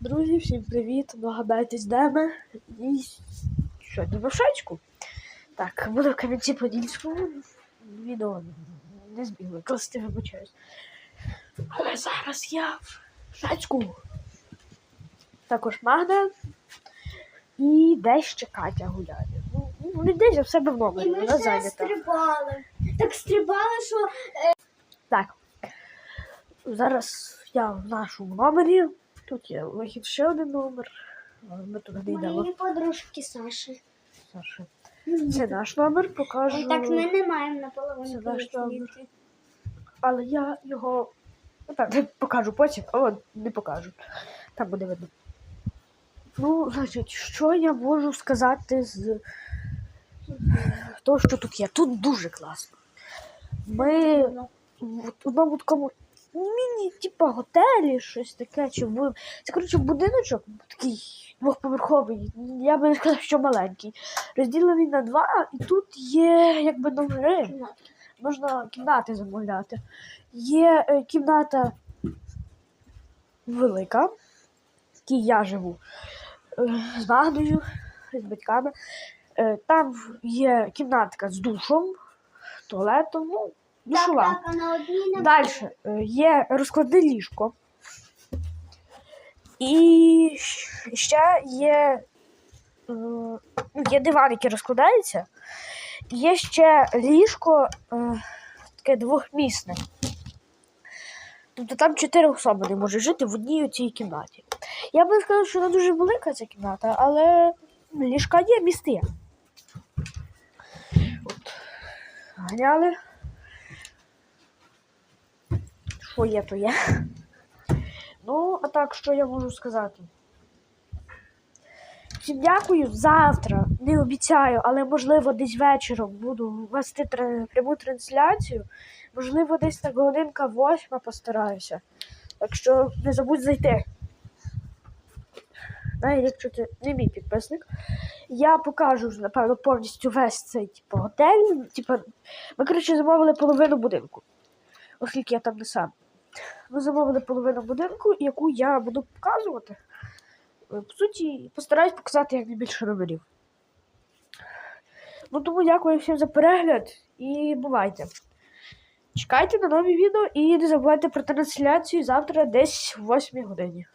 Друзі, всім привіт! Догадайтесь, де ми. І що, до Вишечку? Так, буде в Кам'янці Подільському. Відео не збігли, класти вибачаюсь. Але зараз я в Шацьку. Також Магда. І десь ще Катя гуляє. Ну, ну, не десь, а в себе в номері. І ми Вона зайнята. стрибали. Так стрибали, що Так. Зараз я в нашому номері. Тут є вихід ще один номер. Ми туди не йдемо. мої подружки Саші. Саша. Це наш номер, покажу. Так ми не маємо наполовину Це наш поліклініки. Але я його ну, так, не покажу потім, о, не покажу. Там буде видно. Ну, значить, що я можу сказати з того, що тут є? Тут дуже класно. Ми в одному такому міні, типу, готелі, щось таке, чи в... Це, коротше, будиночок такий двохповерховий. Я би не сказав, що маленький. Розділений на два, і тут є якби номери. Можна кімнати замовляти. Є е, кімната велика, в якій я живу е, з Магдою, з батьками. Е, Там є кімнатка з душом, туалетом, ну, душова. Далі е, є розкладне ліжко. І ще є, е, ну, є диван, який розкладається. Є ще ліжко е, таке двохмісне. Тобто там чотири особи не можуть жити в одній цій кімнаті. Я би не сказав, що вона дуже велика ця кімната, але ліжка є, місти є. От. Ганяли. Що є, то є. Ну, а так, що я можу сказати? Всім дякую. Завтра не обіцяю, але можливо десь вечором буду вести пряму трансляцію. Можливо, десь так годинка восьма постараюся. Так що не забудь зайти. Навіть якщо ти не мій підписник, я покажу напевно, повністю весь цей типу, готель. Типу, ми, коротше, замовили половину будинку, оскільки я там не сам. Ми замовили половину будинку, яку я буду показувати. Е, По суті, постараюсь показати як найбільше номерів. Ну тому дякую всім за перегляд і бувайте. Чекайте на нові відео і не забувайте про трансляцію завтра десь в 8 годині.